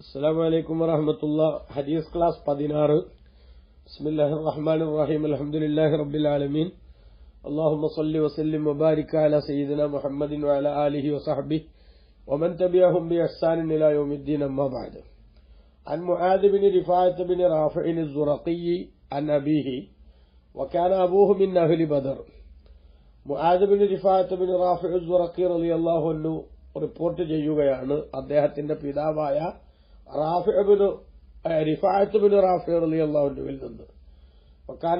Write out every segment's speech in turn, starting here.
السلام عليكم ورحمة الله حديث كلاس പതിനാറ് بسم الله الرحمن الرحيم الحمد لله رب العالمين اللهم صل وسلم وبارك على سيدنا محمد وعلى آله وصحبه ومن تبعهم بإحسان إلى يوم الدين أما بعد عن معاذ بن رفاعة بن رافع الزرقي عن أبيه وكان أبوه من أهل بدر Muadh bin Rifaat bin Rafi സുറക്കി റളിയല്ലാഹു അൻഹു റിപ്പോർട്ട് ചെയ്യുകയാണ് അദ്ദേഹത്തിന്റെ പിതാവായ റാഫിബിന്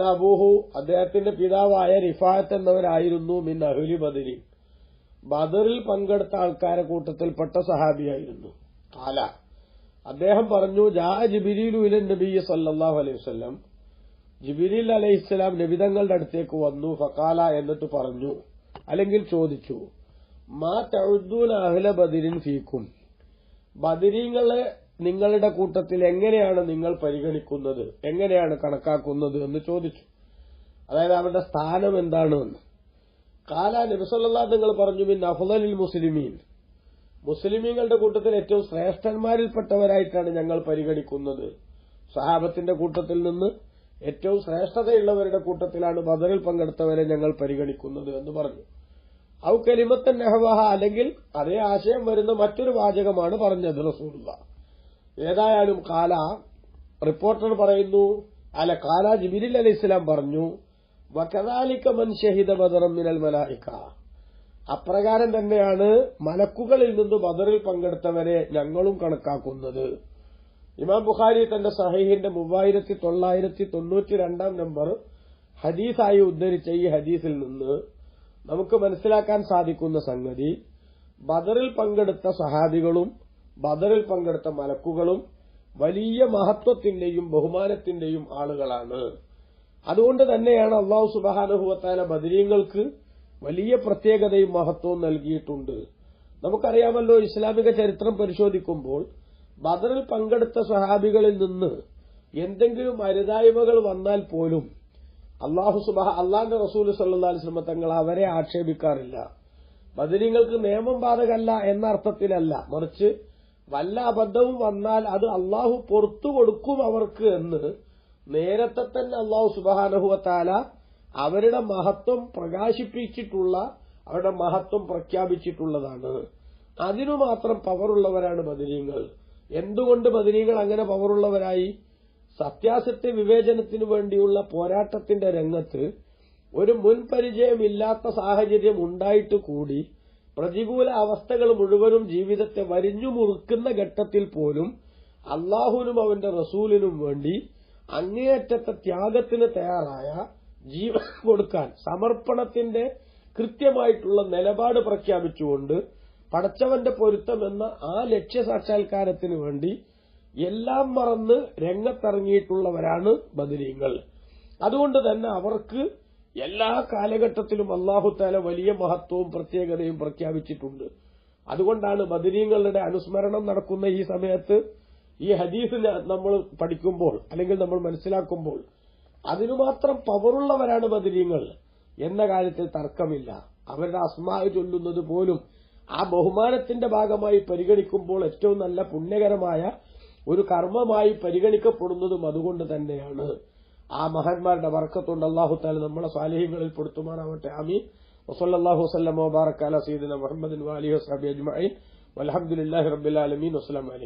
അബൂഹു അദ്ദേഹത്തിന്റെ പിതാവായ റിഫായത്ത് എന്നവരായിരുന്നു മിൻ അഹുലി ബദരി. ബദറിൽ പങ്കെടുത്ത ആൾക്കാരെ കൂട്ടത്തിൽപ്പെട്ട സഹാബിയായിരുന്നു. കാല. അദ്ദേഹം പറഞ്ഞു ജാ ജിബിരിലു ഇലൻ നബി സല്ലല്ലാഹു അലൈഹി വസല്ലം. ജിബിരിൽ അലൈഹിസ്സലാം നബിതങ്ങളുടെ അടുത്തേക്ക് വന്നു ഫക്കാല എന്നിട്ട് പറഞ്ഞു അല്ലെങ്കിൽ ചോദിച്ചു മാ തഴുദ്ദൂൻ അഹ്ല ബദിരിൻ ഫീക്കും ബദിരീങ്ങളെ നിങ്ങളുടെ കൂട്ടത്തിൽ എങ്ങനെയാണ് നിങ്ങൾ പരിഗണിക്കുന്നത്? എങ്ങനെയാണ് കണക്കാക്കുന്നത് എന്ന് ചോദിച്ചു. അതായത് അവരുടെ സ്ഥാനം എന്താണ് എന്ന് കാല നബിസല്ലാ നിങ്ങൾ പറഞ്ഞു മിൻ അഫ്ദലിൽ മുസ്ലിമീൻ. മുസ്ലിമീങ്ങളുടെ കൂട്ടത്തിൽ ഏറ്റവും ശ്രേഷ്ഠന്മാരിൽപ്പെട്ടവരായിട്ടാണ് ഞങ്ങൾ പരിഗണിക്കുന്നത്. സഹാബത്തിന്റെ കൂട്ടത്തിൽ നിന്ന് ഏറ്റവും ശ്രേഷ്ഠതയുള്ളവരുടെ കൂട്ടത്തിലാണ് ബദറിൽ പങ്കെടുത്തവരെ ഞങ്ങൾ പരിഗണിക്കുന്നത് എന്ന് പറഞ്ഞു. ഔ കലിമത്തൻ നെഹ്വാഹ അല്ലെങ്കിൽ അതേ ആശയം വരുന്ന മറ്റൊരു വാചകമാണ് പറഞ്ഞത് റസൂലുള്ള ഏതായാലും കാല റിപ്പോർട്ടർ പറയുന്നു അല്ല കാല ജിബിരിൽ അലി ഇസ്ലാം പറഞ്ഞു വകദാലിക്ക മൻ ഷഹിദ ബദറം മിനൽ മലായിക്ക അപ്രകാരം തന്നെയാണ് മലക്കുകളിൽ നിന്ന് ബദറിൽ പങ്കെടുത്തവരെ ഞങ്ങളും കണക്കാക്കുന്നത്. ഇമാം ബുഖാരി തന്റെ സഹീഹിന്റെ മൂവായിരത്തി തൊള്ളായിരത്തി തൊണ്ണൂറ്റി രണ്ടാം നമ്പർ ഹദീസായി ഉദ്ധരിച്ച ഈ ഹദീസിൽ നിന്ന് നമുക്ക് മനസ്സിലാക്കാൻ സാധിക്കുന്ന സംഗതി ബദറിൽ പങ്കെടുത്ത സഹാബികളും ബദറിൽ പങ്കെടുത്ത മലക്കുകളും വലിയ മഹത്വത്തിന്റെയും ബഹുമാനത്തിന്റെയും ആളുകളാണ്. അതുകൊണ്ട് തന്നെയാണ് അള്ളാഹു സുബാനുഭവത്താല ബദരീങ്ങൾക്ക് വലിയ പ്രത്യേകതയും മഹത്വവും നൽകിയിട്ടുണ്ട്. നമുക്കറിയാമല്ലോ ഇസ്ലാമിക ചരിത്രം പരിശോധിക്കുമ്പോൾ ബദറിൽ പങ്കെടുത്ത സഹാബികളിൽ നിന്ന് എന്തെങ്കിലും അരുതായ്മകൾ വന്നാൽ പോലും അള്ളാഹു സുബഹ അള്ളാന്റെ റസൂൽ സല്ലി അലിസ്ലമ തങ്ങൾ അവരെ ആക്ഷേപിക്കാറില്ല. ബദരീങ്ങൾക്ക് നിയമം ബാധകല്ല എന്ന അർത്ഥത്തിലല്ല മറിച്ച് വല്ല അബദ്ധവും വന്നാൽ അത് അള്ളാഹു പുറത്തു കൊടുക്കും അവർക്ക് എന്ന് നേരത്തെ തന്നെ അള്ളാഹു സുബാനഹുവത്താല അവരുടെ മഹത്വം പ്രകാശിപ്പിച്ചിട്ടുള്ള അവരുടെ മഹത്വം പ്രഖ്യാപിച്ചിട്ടുള്ളതാണ്. അതിനു മാത്രം പവറുള്ളവരാണ് ബദരീങ്ങൾ. എന്തുകൊണ്ട് ബദരീങ്ങൾ അങ്ങനെ പവറുള്ളവരായി? സത്യാസത്യ വിവേചനത്തിനു വേണ്ടിയുള്ള പോരാട്ടത്തിന്റെ രംഗത്ത് ഒരു മുൻപരിചയമില്ലാത്ത സാഹചര്യം ഉണ്ടായിട്ട് കൂടി പ്രതികൂല അവസ്ഥകൾ മുഴുവനും ജീവിതത്തെ വരിഞ്ഞു മുറുക്കുന്ന ഘട്ടത്തിൽ പോലും അള്ളാഹുവിനും അവന്റെ റസൂലിനും വേണ്ടി അങ്ങേയറ്റത്തെ ത്യാഗത്തിന് തയ്യാറായ ജീവൻ കൊടുക്കാൻ സമർപ്പണത്തിന്റെ കൃത്യമായിട്ടുള്ള നിലപാട് പ്രഖ്യാപിച്ചുകൊണ്ട് പടച്ചവന്റെ പൊരുത്തം എന്ന ആ ലക്ഷ്യസാക്ഷാത്കാരത്തിന് വേണ്ടി എല്ലാം മറന്ന് രംഗത്തിറങ്ങിയിട്ടുള്ളവരാണ് ബദരീങ്ങൾ. അതുകൊണ്ട് തന്നെ അവർക്ക് എല്ലാ കാലഘട്ടത്തിലും അള്ളാഹുത്താല വലിയ മഹത്വവും പ്രത്യേകതയും പ്രഖ്യാപിച്ചിട്ടുണ്ട്. അതുകൊണ്ടാണ് ബദരീങ്ങളുടെ അനുസ്മരണം നടക്കുന്ന ഈ സമയത്ത് ഈ ഹദീസ് നമ്മൾ പഠിക്കുമ്പോൾ അല്ലെങ്കിൽ നമ്മൾ മനസ്സിലാക്കുമ്പോൾ അതിനു മാത്രം പവറുള്ളവരാണ് ബദരീങ്ങൾ എന്ന കാര്യത്തിൽ തർക്കമില്ല. അവരുടെ അസ്മാ ചൊല്ലുന്നത് പോലും ആ ബഹുമാനത്തിന്റെ ഭാഗമായി പരിഗണിക്കുമ്പോൾ ഏറ്റവും നല്ല പുണ്യകരമായ ഒരു കർമ്മമായി പരിഗണിക്കപ്പെടുന്നതും അതുകൊണ്ട് തന്നെയാണ്. ആ മഹാന്മാരുടെ വർക്കത്തുണ്ട് അള്ളാഹുത്താല നമ്മളെ സാലിഹ്യങ്ങളിൽ പെടുത്തുമാറാവട്ടെ അമീൻ വസല്ലാഹു വസ്ലം മുബാറക്കാല സീദന മുഹമ്മദ് വാലി വസ്ഹാബി അജ്മീൻ വലഹമുല്ലാഹി റബ്ബുലാലമീൻ വസ്ലാം അലി